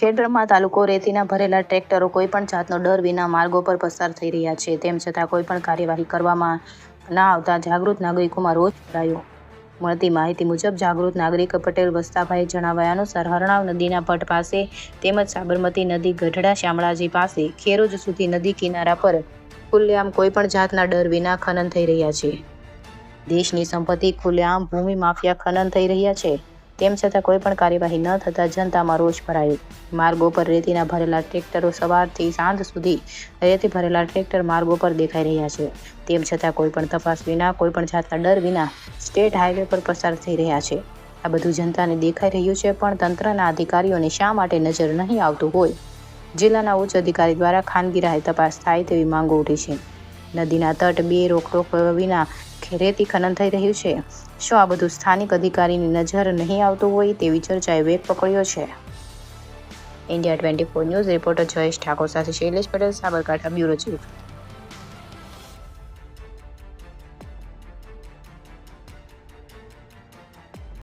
ખેડબ્રહ્મા તાલુકો રેતીના ભરેલા ટ્રેક્ટરો કોઈપણ જાતનો ડર વિના માર્ગો પર પસાર થઈ રહ્યા છે. તેમ છતાં કોઈપણ કાર્યવાહી કરવામાં ના આવતા જાગૃત નાગરિકોમાં રોષ ભરાયો મળતી માહિતી મુજબ, જાગૃત નાગરિક પટેલ વસ્તાભાઈ જણાવ્યા અનુસાર, હરણાવ નદીના પટ પાસે તેમજ સાબરમતી નદી ગઢડા શામળાજી પાસે ખેરોજ સુધી નદી કિનારા પર ખુલ્લેઆમ કોઈપણ જાતના ડર વિના ખનન થઈ રહ્યા છે. દેશની સંપત્તિ ખુલ્લેઆમ ભૂમિ માફિયા ખનન થઈ રહ્યા છે. તેમ છતાં કોઈ પણ કાર્યવાહી ન થતાં જનતામાં રોષ ભરાયો. માર્ગો પર રેતીના ભરેલા ટ્રેક્ટરો સવારથી સાંજ સુધી રેતી ભરેલા ટ્રેક્ટર માર્ગો પર દેખાઈ રહ્યા છે. તેમ છતાં કોઈ પણ તપાસ વિના, કોઈ પણ જાતના ડર વિના સ્ટેટ હાઈવે પર પસાર થઈ રહ્યા છે. આ બધું જનતાને દેખાઈ રહ્યું છે, પણ તંત્રના અધિકારીઓને શા માટે નજર નહીં આવતું હોય? જિલ્લાના ઉચ્ચ અધિકારી દ્વારા ખાનગી રાહે તપાસ થાય તેવી માંગો ઉઠી છે. નદીના તટ બે રોકટોક વિના રેતી ખનન થઈ રહ્યું છે. શું આ બધું સ્થાનિક અધિકારીની નજર નહીં આવતું હોય તેવી ચર્ચાએ વેગ પકડ્યો છે. India twenty four news reporter Jayesh Thakor સાથે શૈલેષ પટેલ, સાબરકાંઠા બ્યુરો ચીફ.